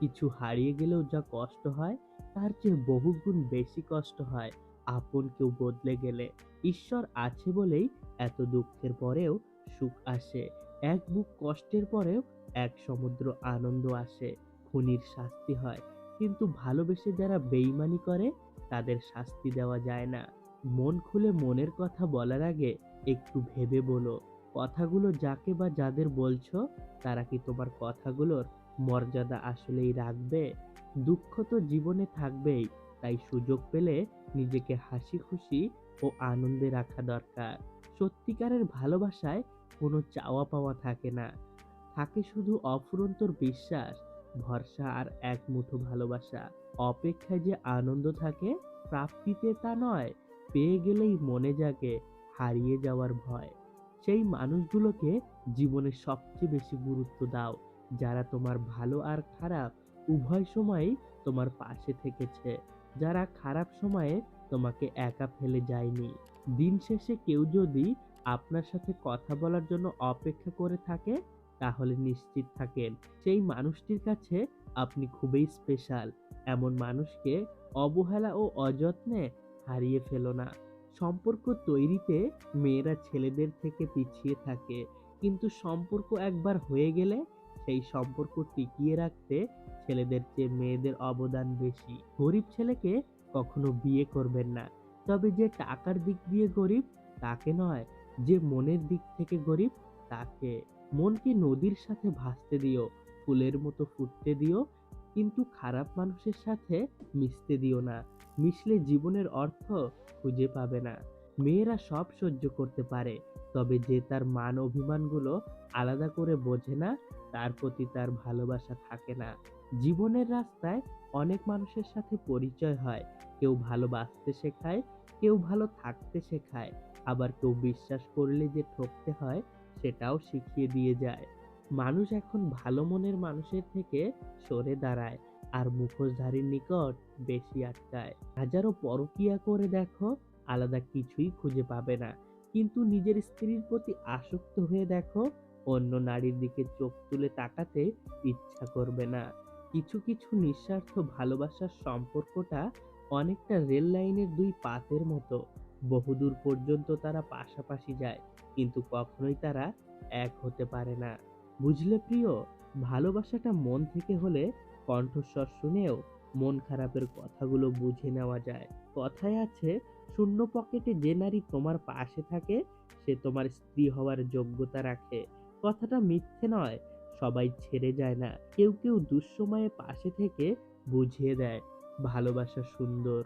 কিছু হারিয়ে গেলেও যা কষ্ট হয়, তার চেয়ে বহুগুণ বেশি কষ্ট হয় আপন কেউ বদলে গেলে। ঈশ্বর আছে বলেই এত দুঃখের পরেও সুখ আসে। এক বুক কষ্টের পরেও এক সমুদ্র আনন্দ আসে। খুনির শাস্তি হয়, কিন্তু ভালোবেসে যারা বেইমানি করে, তাদের শাস্তি দেওয়া যায় না। মন খুলে মনের কথা বলার আগে একটু ভেবে বলো। কথাগুলো যাকে বা যাদের বলছো, তারা কি তোমার কথাগুলোর মর্যাদা আসলেই রাখবে? দুঃখ তো জীবনে থাকবেই, তাই সুযোগ পেলে নিজেকে হাসি খুশি ও আনন্দে রাখা দরকার। সত্যিকারের ভালোবাসায় কোনো চাওয়া পাওয়া থাকে না। থাকে শুধু অফুরন্তর বিশ্বাস, ভরসা আর এক মুঠো ভালোবাসা। অপেক্ষায় যে আনন্দ থাকে, প্রাপ্তিতে তা নয়, পেয়ে গেলেই মনে জাগে, হারিয়ে যাওয়ার ভয়। সেই মানুষগুলোকে জীবনে সবচেয়ে বেশি গুরুত্ব দাও, যারা তোমার ভালো আর খারাপ উভয় সময়েই তোমার পাশে থেকেছে, যারা খারাপ সময়ে তোমাকে একা ফেলে যায়নি। দিন শেষে কেউ যদি আপনার সাথে কথা বলার জন্য অপেক্ষা করে থাকে, তাহলে নিশ্চিত থাকেন, সেই মানুষটির কাছে আপনি খুবই স্পেশাল এমন মানুষকে অবহেলা ও অযত্নে হারিয়ে ফেলো না। সম্পর্ক তৈরিতে মেয়েরা ছেলেদের থেকে পিছিয়ে থাকে। কিন্তু সম্পর্ক একবার হয়ে গেলে সেই সম্পর্ক টিকিয়ে রাখতে ছেলেদের চেয়ে মেয়েদের অবদান বেশি। গরিব ছেলেকে কখনো বিয়ে করবেন না। তবে যে টাকার দিক দিয়ে গরিব, তাকে নয়, যে মনের দিক থেকে গরিব, তাকে। মনকে নদীর সাথে ভাসতে দিও, ফুলের মতো ফুটতে দিও, কিন্তু খারাপ মানুষের সাথে মিশতে দিও না। মিশলে জীবনের অর্থ খুঁজে পাবে না। মেয়েরা সব সহ্য করতে পারে, তবে যে তার মান অভিমানগুলো আলাদা করে বোঝে না, তার প্রতি তার ভালোবাসা থাকে না। জীবনের রাস্তায় অনেক মানুষের সাথে পরিচয় হয়, কেউ ভালোবাসতে শেখায়, কেউ ভালো থাকতে শেখায়, আবার কেউ বিশ্বাস করলে যে ঠকতে হয়, সেটাও শিখিয়ে দিয়ে যায়। মানুষ এখন ভালো মনের মানুষের থেকে সরে দাঁড়ায় আর মুখোশধারীর নিকট বেশি আটকায়। হাজারো পরকিয়া করে দেখো, আলাদা কিছুই খুঁজে পাবে না। কিন্তু নিজের স্ত্রীর প্রতি আসক্ত হয়ে দেখো, অন্য নারীর দিকে চোখ তুলে তাকাতে ইচ্ছা করবে না। কিছু কিছু নিঃস্বার্থ ভালোবাসার সম্পর্কটা অনেকটা রেল লাইনের দুই পাতের মতো। বহুদূর পর্যন্ত তারা পাশাপাশি যায়, কিন্তু কখনোই তারা এক হতে পারে না। বুঝলে প্রিয়, ভালোবাসাটা মন থেকে হলে কণ্ঠস্বর শুনেও মন খারাপের কথাগুলো বুঝে নেওয়া যায়। কথায় আছে, শূন্য পকেটে যে নারী তোমার পাশে থাকে, সে তোমার স্ত্রী হওয়ার যোগ্যতা রাখে। কথাটা মিথ্যে নয়, সবাই ছেড়ে যায় না। কেউ কেউ দুঃসময়ে পাশে থেকে বুঝিয়ে দেয়, ভালোবাসা সুন্দর।